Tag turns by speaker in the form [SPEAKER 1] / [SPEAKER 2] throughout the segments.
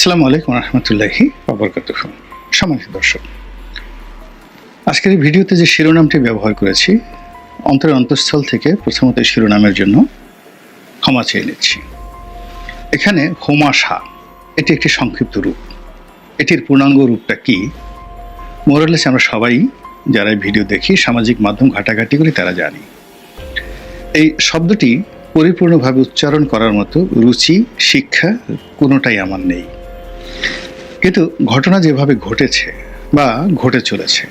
[SPEAKER 1] আসসালামু আলাইকুম রহমতুল্লাহি অবরকাত সম্মানিত দর্শক, আজকের এই ভিডিওতে যে শিরোনামটি ব্যবহার করেছি, অন্তরের অন্তঃস্থল থেকে প্রথমত শিরোনামের জন্য ক্ষমা চেয়ে নিচ্ছি। এখানে হোমাশা, এটি একটি সংক্ষিপ্ত রূপ। এটির পূর্ণাঙ্গ রূপটা কি? মোরালেস আমরা সবাই যারা ভিডিও দেখি, সামাজিক মাধ্যম ঘাটাঘাটি করি, তারা জানি। এই শব্দটি পরিপূর্ণভাবে উচ্চারণ করার মতো রুচি, শিক্ষা কোনোটাই আমার নেই। কিন্তু ঘটনা যেভাবে ঘটেছে বা ঘটে চলেছে,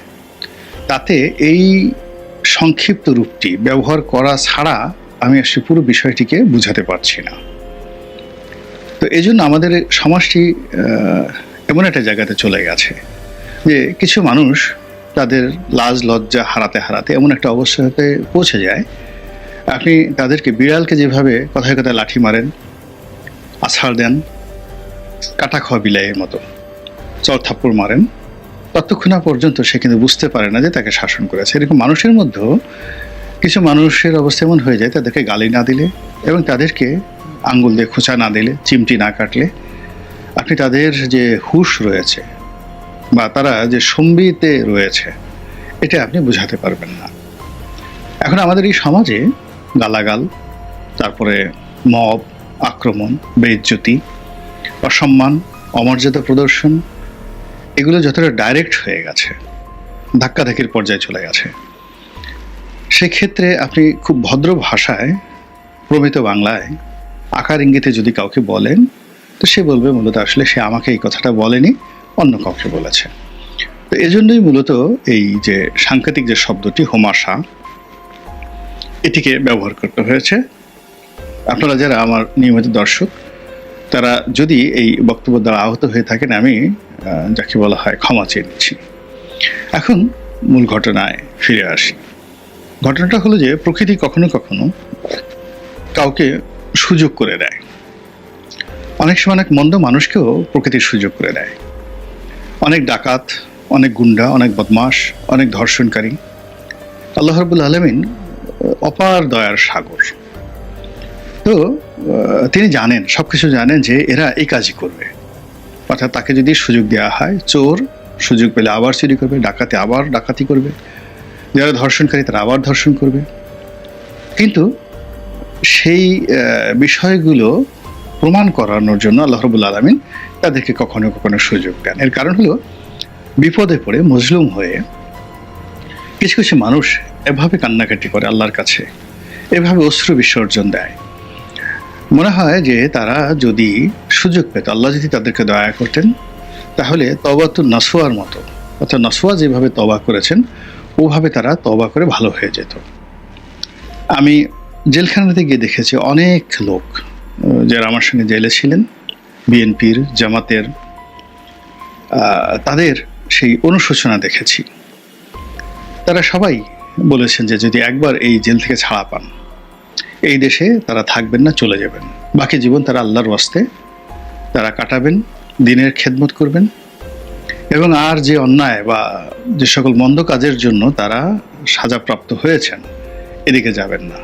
[SPEAKER 1] তাতে এই সংক্ষিপ্ত রূপটি ব্যবহার করা ছাড়া আমি আসলে পুরো বিষয়টিকে বুঝাতে পারছি না। তো এই জন্য আমাদের সমাজটি এমন একটা জায়গাতে চলে গেছে যে কিছু মানুষ তাদের লাজ লজ্জা হারাতে হারাতে এমন একটা অবস্থাতে পৌঁছে যায়। আপনি তাদেরকে বিড়ালকে যেভাবে কথায় কথায় লাঠি মারেন, আছাড় দেন কাটা খাওয়া বিলাইয়ের মতো। চল থাপ্পড় মারেন। ততক্ষণ পর্যন্ত সে কিন্তু বুঝতে পারে না যে তাকে শাসন করেছে। এরকম মানুষের মধ্যেও কিছু মানুষের অবস্থা এমন হয়ে যায়, তাদেরকে গালি না দিলে এবং তাদেরকে আঙ্গুল দিয়ে খোঁচা না দিলে, চিমটি না কাটলে। আপনি তাদের যে হুশ রয়েছে বা তারা যে সম্বিতে রয়েছে, এটা আপনি বোঝাতে পারবেন না। এখন আমাদের এই সমাজে গালাগাল, তারপরে মব, আক্রমণ বেইজ্জতি অসম্মান, অমর্যাদা প্রদর্শন, এগুলো যতটা ডাইরেক্ট হয়ে গেছে ধাক্কাধাক্কির পর্যায়ে চলে গেছে। সেক্ষেত্রে আপনি খুব ভদ্র ভাষায়, প্রমিত বাংলায় আকার ইঙ্গিতে যদি কাউকে বলেন, তো সে বলবে মূলত আসলে সে আমাকে এই কথাটা বলেনি, অন্য কাউকে বলেছে। তো এজন্যই মূলত এই যে সাংকেতিক যে শব্দটি হোমাশা, এটিকে ব্যবহার করতে হয়েছে। আপনারা যারা আমার নিয়মিত দর্শক তারা যদি এই বক্তব্য দ্বারা আহত হয়ে থাকেন, আমি যাকে বলা হয় ক্ষমা চেয়ে নিচ্ছি। এখন মূল ঘটনায় ফিরে আসি। ঘটনাটা হলো যে, প্রকৃতি কখনো কখনো কাউকে সুযোগ করে দেয়। অনেক সময় অনেক মন্দ মানুষকেও প্রকৃতির সুযোগ করে দেয়। অনেক ডাকাত, অনেক গুন্ডা, অনেক বদমাস অনেক ধর্ষণকারী। আল্লাহ রবুল আলমিন অপার দয়ার সাগর। তো তিনি জানেন সব কিছু জানেন যে এরা এই কাজই করবে। অর্থাৎ তাকে যদি সুযোগ দেওয়া হয়, চোর সুযোগ পেলে আবার চুরি করবে, ডাকাতে আবার ডাকাতি করবে। যারা ধর্ষণকারী তারা আবার ধর্ষণ করবে। কিন্তু সেই বিষয়গুলো প্রমাণ করানোর জন্য আল্লাহ রবুল আলমিন তাদেরকে কখনো কখনো সুযোগ দেন। এর কারণ হলো, বিপদে পড়ে, মজলুম হয়ে কিছু কিছু মানুষ এভাবে কান্নাকাটি করে আল্লাহর কাছে। এভাবে অশ্রু বিসর্জন দেয়। মনে হয় যে তারা যদি সুযোগ পেত, আল্লাহ যদি তাদেরকে দয়া করতেন, তাহলে তবা তো নসোয়ার মতো। অর্থাৎ নসোয়া যেভাবে তবা করেছেন, ওভাবে তারা তবা করে ভালো হয়ে যেত। আমি জেলখানাতে গিয়ে দেখেছি অনেক লোক যারা আমার সঙ্গে জেলে ছিলেন, বিএনপির, জামাতের তাদের সেই অনুশোচনা দেখেছি। তারা সবাই বলেছেন যে যদি একবার এই জেল থেকে ছাড়া পান এই দেশে তারা থাকবেন না, চলে যাবেন। বাকি জীবন তারা আল্লাহর ওয়াস্তে তারা কাটাবেন, দিনের খেদমত করবেন এবং আর যে অন্যায় বা যে সকল মন্দ কাজের জন্য তারা সাজাপ্রাপ্ত হয়েছেন, এদিকে যাবেন না।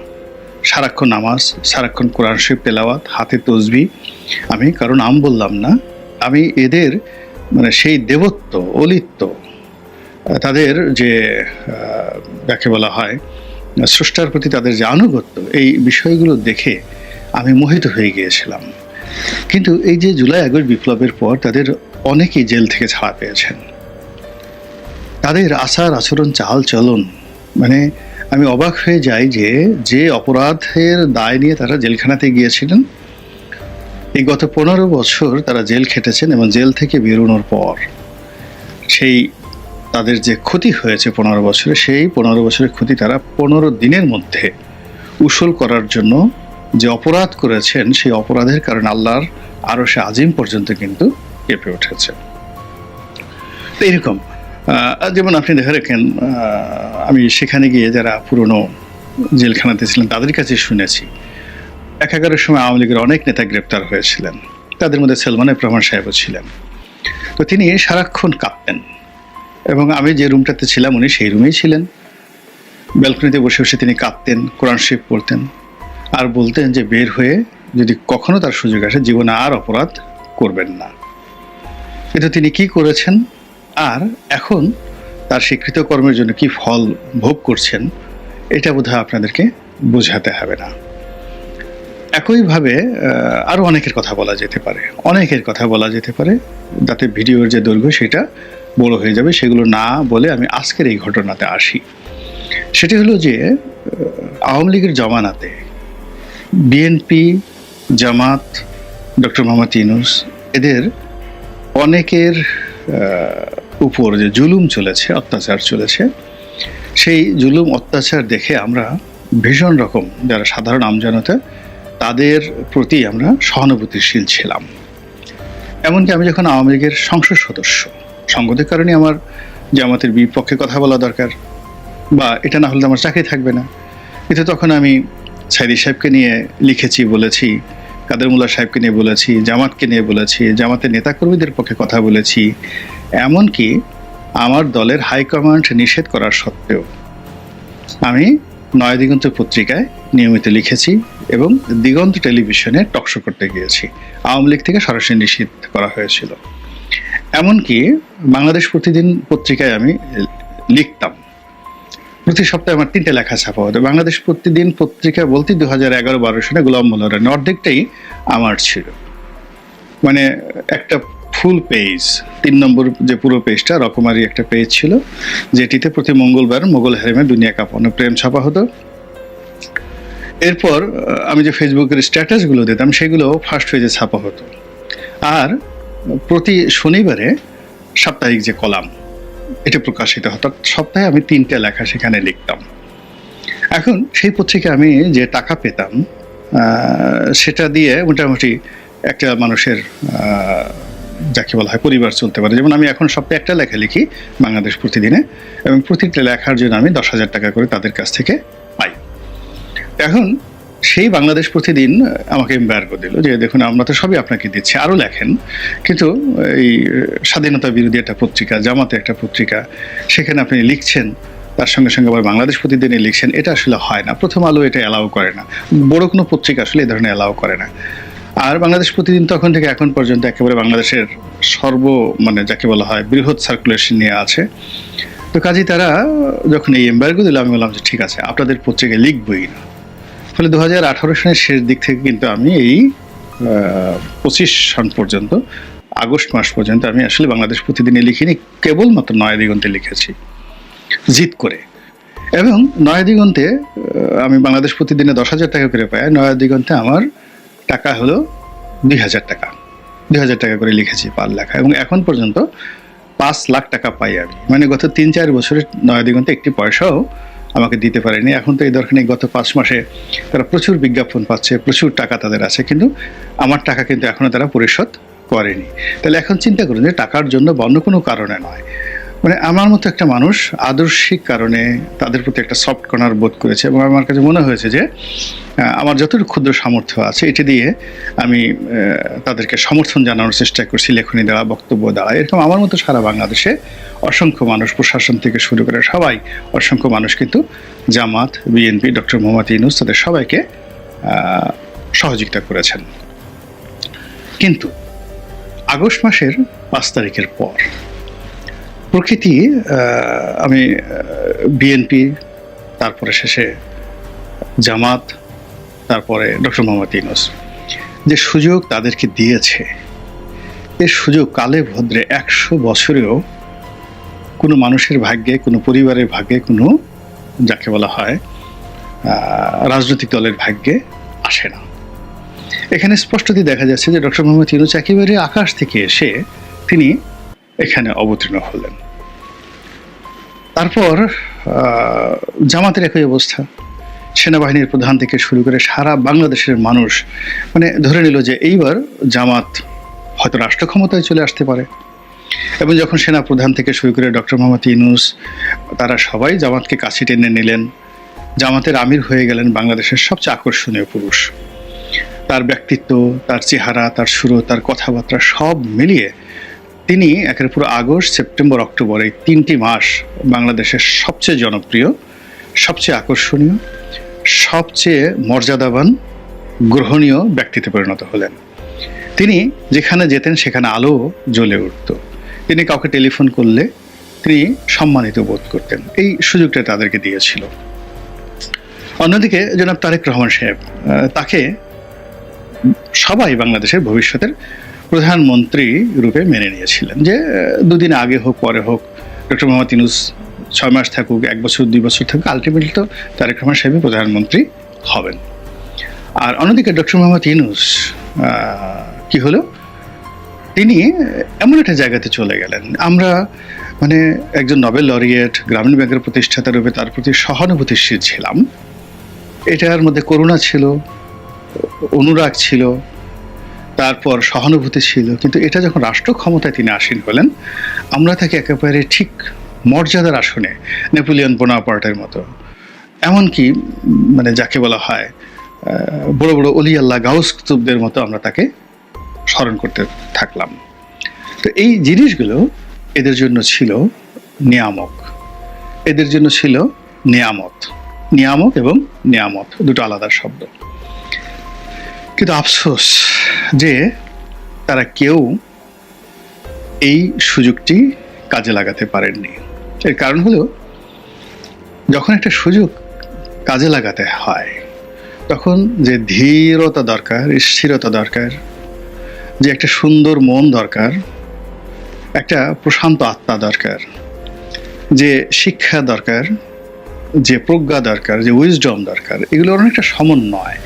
[SPEAKER 1] সারাক্ষণ নামাজ, সারাক্ষণ কোরআন শরীফ তেলাওয়াত, হাতে তসবি, আমি কারণ নাম বললাম না, আমি এদের মানে সেই দেবত্ব, অলিত্ব, তাদের যে যাকে বলা হয় স্রষ্টার প্রতি তাদের যে আনুগত্য, এই বিষয়গুলো দেখে আমি মোহিত হয়ে গিয়েছিলাম। কিন্তু এই যে জুলাই আগস্ট বিপ্লবের পর তাদের অনেকেই জেল থেকে ছাড়া পেয়েছেন। তাদের আচার আচরণ চাল চলন মানে আমি অবাক হয়ে যাই যে যে অপরাধের দায় নিয়ে তারা জেলখানাতে গিয়েছিলেন, এই গত পনেরো বছর তারা জেল খেটেছেন এবং জেল থেকে বেরোনোর পর সেই তাদের যে ক্ষতি হয়েছে পনেরো বছরে সেই পনেরো বছরের ক্ষতি তারা পনেরো দিনের মধ্যে উসুল করার জন্য যে অপরাধ করেছেন সেই অপরাধের কারণে আল্লাহর আরও সে আজিম পর্যন্ত কিন্তু কেঁপে উঠেছে। আহ, যেমন আপনি দেখে রাখেন আমি সেখানে গিয়ে যারা পুরনো জেলখানাতে ছিলেন তাদের কাছে শুনেছি। এক এগারোর সময় আওয়ামী লীগের অনেক নেতা গ্রেপ্তার হয়েছিলেন। তাদের মধ্যে সেলমান রহমান সাহেবও ছিলেন। তো তিনি সারাক্ষণ কাঁদতেন। এবং আমি যে রুমটাতে ছিলাম উনি সেই রুমেই ছিলেন। ব্যালকনিতে বসে বসে তিনি কাঁদতেন কোরআন শরীফ পড়তেন আর বলতেন যে, বের হয়ে যদি কখনো তার সুযোগ আসে, জীবনে আর অপরাধ করবেন না। কিন্তু তিনি কি করেছেন আর এখন তার স্বীকৃত কর্মের জন্য কি ফল ভোগ করছেন, এটা বোধহয় আপনাদেরকে বোঝাতে হবে না। একইভাবে আরও অনেকের কথা বলা যেতে পারে। অনেকের কথা বলা যেতে পারে, যাতে ভিডিওর যে দৈর্ঘ্য, সেটা বড় হয়ে যাবে, সেগুলো না বলে আমি আজকের এই ঘটনাতে আসি। সেটি হলো যে আওয়ামী লীগের জমানাতে বিএনপি জামাত, ডক্টর মোহাম্মদ ইউনুস, এদের অনেকের উপর যে জুলুম চলেছে, অত্যাচার চলেছে, সেই জুলুম, অত্যাচার দেখে আমরা ভীষণ রকম যারা সাধারণ আমজনতা, তাদের প্রতি আমরা সহানুভূতিশীল ছিলাম। এমনকি আমি যখন আওয়ামী লীগের সংসদ সদস্য সঙ্গতের কারণে আমার জামাতের বিপক্ষে কথা বলা দরকার। বা এটা না হলে আমার চাকরি থাকবে না। কিন্তু তখন আমি সাইদি সাহেবকে নিয়ে লিখেছি, বলেছি, কাদের মুল্লা সাহেবকে নিয়ে বলেছি, জামাতকে নিয়ে বলেছি, জামাতের নেতাকর্মীদের পক্ষে কথা বলেছি। এমনকি আমার দলের হাইকমান্ড নিষেধ করার সত্ত্বেও আমি নয় দিগন্ত পত্রিকায় নিয়মিত লিখেছি এবং দিগন্ত টেলিভিশনে টকশো করতে গিয়েছি। আওয়ামী লীগ থেকে সরাসরি নিষিদ্ধ করা হয়েছিল। এমনকি বাংলাদেশ প্রতিদিন পত্রিকায় আমি লিখতাম। প্রতি সপ্তাহে আমার তিনটে লেখা ছাপা হতো। বাংলাদেশ প্রতিদিন পত্রিকা বলতে দু হাজার এগারো বারো সনে গোলাম মোল্লারের অর্ধেকটাই আমার ছিল। মানে একটা ফুল পেজ তিন নম্বর যে পুরো পেজটা রকমারি একটা পেজ ছিল, যেটিতে প্রতি মঙ্গলবার মোগল হেরেমে দুনিয়া কাঁপানো প্রেম ছাপা হতো। এরপর আমি যে ফেসবুকের স্ট্যাটাসগুলো দিতাম, সেগুলো ফার্স্ট পেজে ছাপা হতো। আর প্রতি শনিবারে সাপ্তাহিক যে কলাম, এটা প্রকাশিত হতো সপ্তাহে আমি তিনটে লেখা সেখানে লিখতাম। এখন সেই পত্রিকা আমি যে টাকা পেতাম সেটা দিয়ে মোটামুটি একটা মানুষের যাকে বলা হয় পরিবার চলতে পারে। যেমন আমি এখন সপ্তাহে একটা লেখা লিখি বাংলাদেশ প্রতিদিনে, এবং প্রতিটা লেখার জন্য আমি দশ হাজার টাকা করে তাদের কাছ থেকে পাই। এখন সেই বাংলাদেশ প্রতিদিন আমাকে এম্বার্গো দিল যে, দেখুন, আমরা তো সবই আপনাকে দিচ্ছি আরও লেখেন। কিন্তু এই স্বাধীনতা বিরোধী একটা পত্রিকা, জামাতে একটা পত্রিকা, সেখানে আপনি লিখছেন, তার সঙ্গে সঙ্গে আবার বাংলাদেশ প্রতিদিনে লিখছেন, এটা আসলে হয় না। প্রথম আলো এটা অ্যালাউ করে না। বড় কোনো পত্রিকা আসলে এই ধরনের অ্যালাউ করে না। আর বাংলাদেশ প্রতিদিন তখন থেকে এখন পর্যন্ত একেবারে বাংলাদেশের সর্ব মানে যাকে বলা হয়, বৃহৎ সার্কুলেশন নিয়ে আছে। তো কাজেই তারা যখন এই এম্বার্গো দিল, আমি বললাম যে, ঠিক আছে, আপনাদের পত্রিকায় লিখবই না। ফলে দু সনের শেষ দিক থেকে কিন্তু আমি এই পঁচিশ সন পর্যন্ত, আগস্ট মাস পর্যন্ত আমি আসলে বাংলাদেশ প্রতিদিনে লিখিনি, কেবলমাত্র নয় দিগন্তে লিখেছি, জিত করে। এবং নয় দিগন্তে আমি বাংলাদেশ প্রতিদিনে দশ হাজার টাকা করে পাই, নয় দিগন্তে আমার টাকা হলো দুই হাজার টাকা। দুই হাজার টাকা করে লিখেছি পার লেখা। এবং এখন পর্যন্ত পাঁচ লাখ টাকা পাই আমি। মানে গত তিন চার বছরে নয় দিগন্তে একটি পয়সাও আমাকে দিতে পারেনি। এখন তো এই দরকার গত পাঁচ মাসে তারা প্রচুর বিজ্ঞাপন পাচ্ছে, প্রচুর টাকা তাদের আছে, কিন্তু আমার টাকা কিন্তু এখনও তারা পরিশোধ করেনি। তাহলে এখন চিন্তা করুন যে টাকার জন্য অন্য কোনো কারণে নয়। মানে আমার মতো একটা মানুষ আদর্শিক কারণে তাদের প্রতি একটা সফট কর্নার বোধ করেছে এবং আমার কাছে মনে হয়েছে যে আমার যতটুকু ক্ষুদ্র সামর্থ্য আছে, এটি দিয়ে আমি তাদেরকে সমর্থন জানানোর চেষ্টা করছি, লেখনী দেওয়া বক্তব্য দেওয়া এরকম আমার মতো সারা বাংলাদেশে অসংখ্য মানুষ, প্রশাসন থেকে শুরু করে সবাই, অসংখ্য মানুষ কিন্তু জামাত বিএনপি ডক্টর মোহাম্মদ ইউনুস, তাদের সবাইকে সহযোগিতা করেছেন। কিন্তু আগস্ট মাসের পাঁচ তারিখের পর প্রকৃতি আমি বিএনপি তারপরে শেষে জামাত, তারপরে ডক্টর মোহাম্মদ ইউনুস। যে সুযোগ তাদেরকে দিয়েছে এর সুযোগ কালে ভদ্রে একশো বছরেও কোনো মানুষের ভাগ্যে, কোনো পরিবারের ভাগ্যে, কোনো যাকে বলা হয় রাজনৈতিক দলের ভাগ্যে আসে না। এখানে স্পষ্টতই দেখা যাচ্ছে যে ডক্টর মোহাম্মদ ইউনুস একেবারে আকাশ থেকে এসে তিনি এখানে অবতীর্ণ হলেন। তারপর জামাতের একই অবস্থা। সেনাবাহিনীর প্রধান থেকে শুরু করে সারা বাংলাদেশের মানুষ মানে ধরে নিল যে এইবার জামাত হয়তো রাষ্ট্র ক্ষমতায় চলে আসতে পারে। এবং যখন সেনা প্রধান থেকে শুরু করে ডক্টর মোহাম্মদ ইউনুস, তারা সবাই জামাতকে কাছে টেনে নিলেন। জামাতের আমির হয়ে গেলেন বাংলাদেশের সবচেয়ে আকর্ষণীয় পুরুষ। তার ব্যক্তিত্ব, তার চেহারা, তার সুর তার কথাবার্তা সব মিলিয়ে তিনি একের পুরো আগস্ট, সেপ্টেম্বর, অক্টোবর, এই তিনটি মাস বাংলাদেশের সবচেয়ে জনপ্রিয়, সবচেয়ে আকর্ষণীয়, সবচেয়ে মর্যাদাবান, গ্রহণীয় ব্যক্তিতে পরিণত হলেন। তিনি যেখানে যেতেন, সেখানে আলো জ্বলে উঠত। তিনি কাউকে টেলিফোন করলে তিনি সম্মানিত বোধ করতেন। এই সুযোগটা তাদেরকে দিয়েছিল। অন্যদিকে জনাব তারেক রহমান সাহেব তাকে সবাই বাংলাদেশের ভবিষ্যতের প্রধানমন্ত্রী রূপে মেনে নিয়েছিলেন যে দুদিন আগে হোক, পরে হোক, ডক্টর মোহাম্মদ ইনুস ছয় মাস থাকুক, এক বছর, দুই বছর থাকুক আলটিমেটলি তো তারেক রহমান সাহেবই প্রধানমন্ত্রী হবেন। আর অন্যদিকে ডক্টর মোহাম্মদ ইনুস কি হলো? তিনি এমন একটা জায়গাতে চলে গেলেন। আমরা মানে একজন নোবেল লরিয়েট গ্রামীণ ব্যাংকের প্রতিষ্ঠাতা রূপে তার প্রতি সহানুভূতিশীল ছিলাম। এটার মধ্যে করুণা ছিল, অনুরাগ ছিল তারপর সহানুভূতি ছিল কিন্তু এটা যখন রাষ্ট্র ক্ষমতায় তিনি আসীন হলেন, আমরা তাকে একেবারে ঠিক মর্যাদার আসনে নেপোলিয়ন বোনাপার্টের মতো। এমনকি মানে যাকে বলা হয় বড় বড় অলি আল্লাহ গাউস কুতুবদের মতো আমরা তাকে স্মরণ করতে থাকলাম। তো এই জিনিসগুলো এদের জন্য ছিল নিয়ামক। এদের জন্য ছিল নিয়ামত। নিয়ামক এবং নিয়ামত, দুটো আলাদা শব্দ। কিন্তু আফসোস যে তারা কেউ এই সুযোগটি কাজে লাগাতে পারেননি। এর কারণ হলো, যখন একটা সুযোগ কাজে লাগাতে হয়, তখন যে ধীরতা দরকার, স্থিরতা দরকার, যে একটা সুন্দর মন দরকার, একটা প্রশান্ত আত্মা দরকার, যে শিক্ষা দরকার, যে প্রজ্ঞা দরকার, যে উইজডম দরকার এগুলোর অনেকটা সমন্বয়।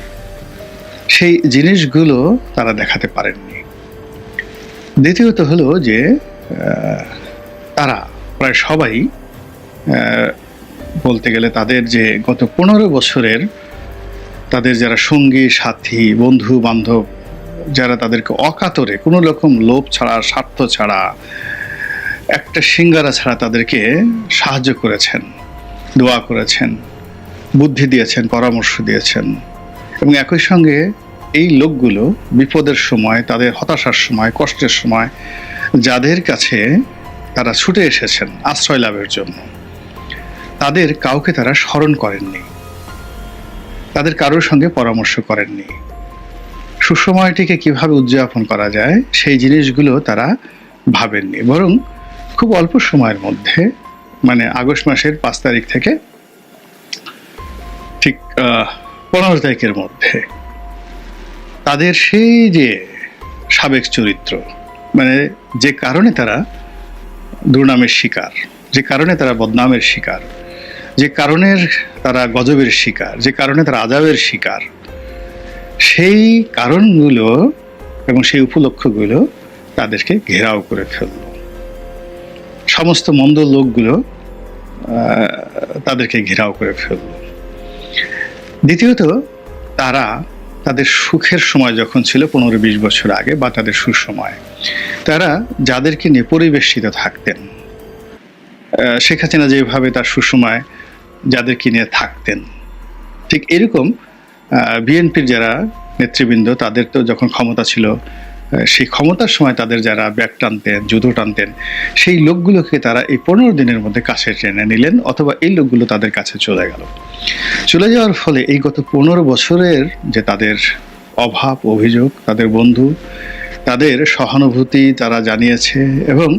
[SPEAKER 1] সেই জিনিসগুলো তারা দেখাতে পারেননি। দ্বিতীয়ত হলো যে তারা প্রায় সবাই বলতে গেলে তাদের যে গত পনেরো বছরের তাদের যারা সঙ্গী, সাথী, বন্ধু, বান্ধব, যারা তাদেরকে অকাতরে কোনো রকম লোভ ছাড়া, স্বার্থ ছাড়া, একটা সিঙ্গারা ছাড়া তাদেরকে সাহায্য করেছেন, দোয়া করেছেন, বুদ্ধি দিয়েছেন, পরামর্শ দিয়েছেন। এবং একই সঙ্গে এই লোকগুলো বিপদের সময়, তাদের হতাশার সময়, কষ্টের সময় যাদের কাছে তারা ছুটে এসেছেন আশ্রয় লাভের জন্য, তাদের কাউকে তারা স্মরণ করেননি। তাদের কারোর সঙ্গে পরামর্শ করেননি। সুসময়টিকে কীভাবে উদযাপন করা যায়, সেই জিনিসগুলো তারা ভাবেননি। বরং খুব অল্প সময়ের মধ্যে মানে আগস্ট মাসের পাঁচ তারিখ থেকে ঠিক পনেরো মধ্যে। তাদের সেই যে সাবেক চরিত্র মানে যে কারণে তারা দুর্নামের শিকার, যে কারণে তারা বদনামের শিকার, যে কারণের তারা গজবের শিকার, যে কারণে তারা আজাবের শিকার, সেই কারণগুলো এবং সেই উপলক্ষগুলো তাদেরকে ঘেরাও করে ফেলল। সমস্ত মন্দ লোকগুলো তাদেরকে ঘেরাও করে ফেলল। দ্বিতীয়ত, তারা তাদের সুখের সময় যখন ছিল পনেরো বিশ বছর আগে বা তাদের সুসময়, তারা যাদেরকে নিয়ে পরিবেশিত থাকতেন শেখ হাসিনা যেভাবে তার সুসময় যাদেরকে নিয়ে থাকতেন, ঠিক এরকম বিএনপির যারা নেতৃবৃন্দ তাদের তো যখন ক্ষমতা ছিল সেই ক্ষমতার সময় তাদের যারা ব্যাগ টানতেন, জুতো টানতেন, সেই লোকগুলোকে তারা এই পনেরো দিনের মধ্যে কাছে টেনে নিলেন অথবা এই লোকগুলো তাদের কাছে চলে গেল। চলে যাওয়ার ফলে এই গত পনেরো বছরের যে তাদের অভাব, অভিযোগ, তাদের বন্ধু, তাদের সহানুভূতি তারা জানিয়েছে এবং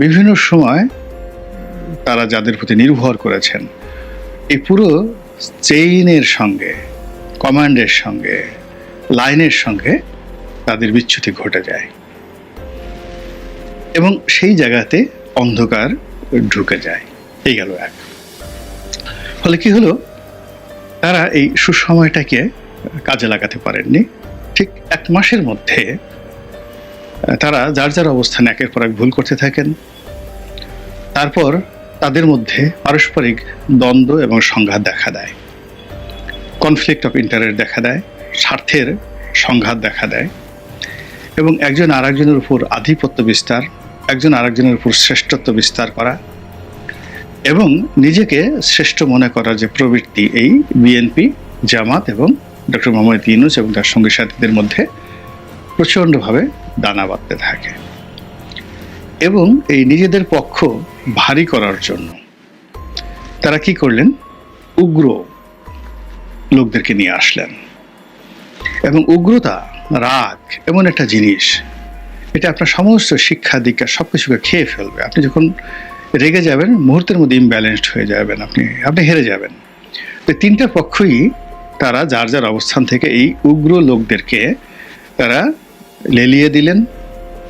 [SPEAKER 1] বিভিন্ন সময় তারা যাদের প্রতি নির্ভর করেছেন, এই পুরো চেইনের সঙ্গে কমান্ডের সঙ্গে লাইনের সঙ্গে তাদের বিচ্যুতি ঘটে যায়। এবং সেই জায়গাতে অন্ধকার ঢুকে যায়। এই গেল এক। ফলে কি হলো? তারা এই সুসময়টাকে কাজে লাগাতে পারেননি। ঠিক এক মাসের মধ্যে, তারা যার যার অবস্থানে একের পর এক ভুল করতে থাকেন। তারপর তাদের মধ্যে পারস্পরিক দ্বন্দ্ব এবং সংঘাত দেখা দেয়। কনফ্লিক্ট অফ ইন্টারেস্ট দেখা দেয়। স্বার্থের সংঘাত দেখা দেয়। এবং একজন আরেকজনের উপর আধিপত্য বিস্তার, একজন আরেকজনের উপর শ্রেষ্ঠত্ব বিস্তার করা এবং নিজেকে শ্রেষ্ঠ মনে করার যে প্রবৃত্তি এই বিএনপি, জামাত এবং ডক্টর মোহাম্মদ ইউনুস এবং তার সঙ্গী সাথীদের মধ্যে প্রচণ্ডভাবে দানা বাঁধতে থাকে এবং এই নিজেদের পক্ষ ভারী করার জন্য তারা কি করলেন? উগ্র লোকদেরকে নিয়ে আসলেন এবং উগ্রতা রাগ, এমন একটা জিনিস, এটা আপনার সমস্ত শিক্ষা, দীক্ষা সব কিছুকে খেয়ে ফেলবে। আপনি যখন রেগে যাবেন, মুহূর্তের মধ্যে ইমব্যালেন্সড হয়ে যাবেন আপনি আপনি হেরে যাবেন। তো তিনটা পক্ষই তারা যার যার অবস্থান থেকে এই উগ্র লোকদেরকে তারা লেলিয়ে দিলেন,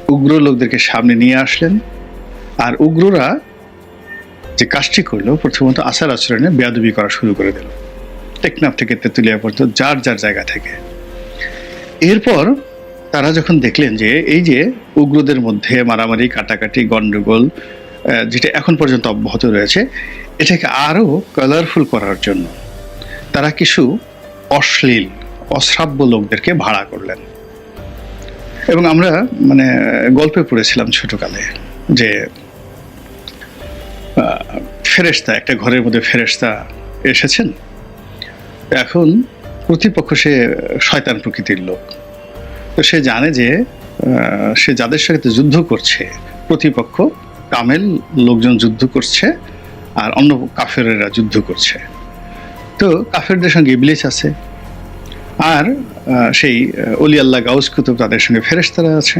[SPEAKER 1] উগ্র লোকদেরকে সামনে নিয়ে আসলেন, আর উগ্ররা যে কাজটি করল, প্রথমত আচার আচরণে বেয়াদবি করা শুরু করে দিল। টেকনাফ থেকে তেঁতুলিয়া পর্যন্ত, যার যার জায়গা থেকে। এরপর তারা যখন দেখলেন যে এই যে উগ্রদের মধ্যে মারামারি কাটাকাটি গণ্ডগোল আহ, যেটা এখন পর্যন্ত অব্যাহত রয়েছে এটাকে আরও কালারফুল করার জন্য তারা কিছু অশ্লীল অশ্রাব্য লোকদেরকে ভাড়া করলেন। এবং আমরা মানে গল্পে পড়েছিলাম ছোটকালে যে আহ, ফেরেশতা একটা ঘরের মধ্যে ফেরেশতা এসেছেন। এখন প্রতিপক্ষ সে শয়তান প্রকৃতির লোক। তো সে জানে যে সে যাদের সাথে যুদ্ধ করছে, প্রতিপক্ষ কামেল লোকজন যুদ্ধ করছে আর অন্য কাফেরেরা যুদ্ধ করছে। তো কাফেরদের সঙ্গে ইবলিস আছে আর সেই অলি আল্লাহ গাউস কুতুব তাদের সঙ্গে ফেরেশতারা আছে।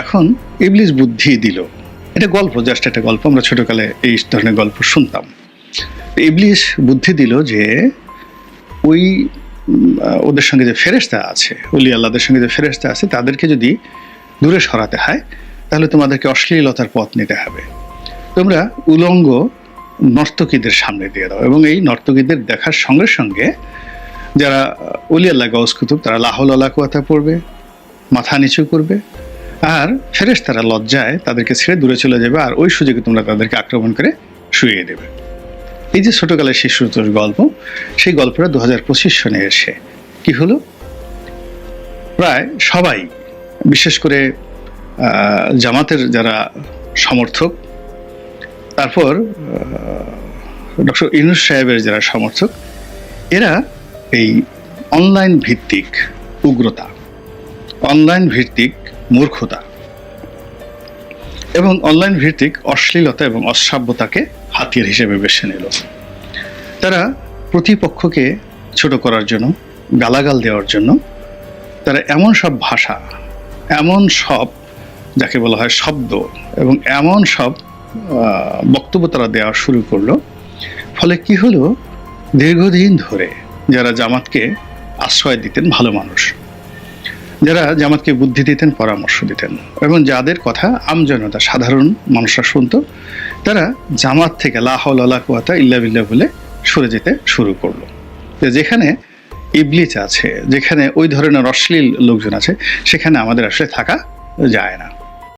[SPEAKER 1] এখন ইবলিস বুদ্ধি দিল। এটা গল্প, জাস্ট একটা গল্প। আমরা ছোটকালে এই ধরনের গল্প শুনতাম। ইবলিস বুদ্ধি দিল যে ওই ওদের সঙ্গে যে ফেরেশতা আছে অলি আল্লাহদের সঙ্গে যে ফেরেশতা আছে, তাদেরকে যদি দূরে সরাতে হয়, তাহলে তোমাদেরকে অশ্লীলতার পথ নিতে হবে। তোমরা উলঙ্গ নর্তকীদের সামনে দিয়ে দাও এবং এই নর্তকীদের দেখার সঙ্গে সঙ্গে যারা অলি আল্লাহ গাউস কুতুব, তারা লাহল আল্লাহ কুয়াতা পড়বে, মাথা নিচু করবে, আর ফেরেশ তারা লজ্জায় তাদেরকে ছেড়ে দূরে চলে যাবে, আর ওই সুযোগে তোমরা তাদেরকে আক্রমণ করে শুয়ে দেবে। এই যে ছোটকালের শিশুতোষ গল্প, সেই গল্পটা দু হাজার পঁচিশ সনে এসে। কি হলো? প্রায় সবাই, বিশেষ করে জামাতের যারা সমর্থক, তারপর ডক্টর ইনুস সাহেবের যারা সমর্থক, এরা এই অনলাইন ভিত্তিক উগ্রতা, অনলাইন ভিত্তিক মূর্খতা এবং অনলাইন ভিত্তিক অশ্লীলতা এবং অশ্রাব্যতাকে হাতিয়ার হিসেবে বেছে নিল। তারা প্রতিপক্ষকে ছোট করার জন্য, গালাগাল দেওয়ার জন্য, তারা এমন সব ভাষা, এমন সব যাকে বলা হয় শব্দ এবং এমন সব বক্তব্য তারা দেওয়া শুরু করল। ফলে কি হলো? দীর্ঘদিন ধরে যারা জামাতকে আশ্রয় দিতেন ভালো মানুষ। যারা জামাতকে বুদ্ধি দিতেন, পরামর্শ দিতেন। এবং যাদের কথা আমজনতা, সাধারণ মানুষরা শুনত, তারা জামাত থেকে লাহল কুয়াতা ইল্লা বিল্লা বলে সরে যেতে শুরু করল। যেখানে ইবলিচ আছে, যেখানে ওই ধরনের অশ্লীল লোকজন আছে, সেখানে আমাদের আসলে থাকা যায় না।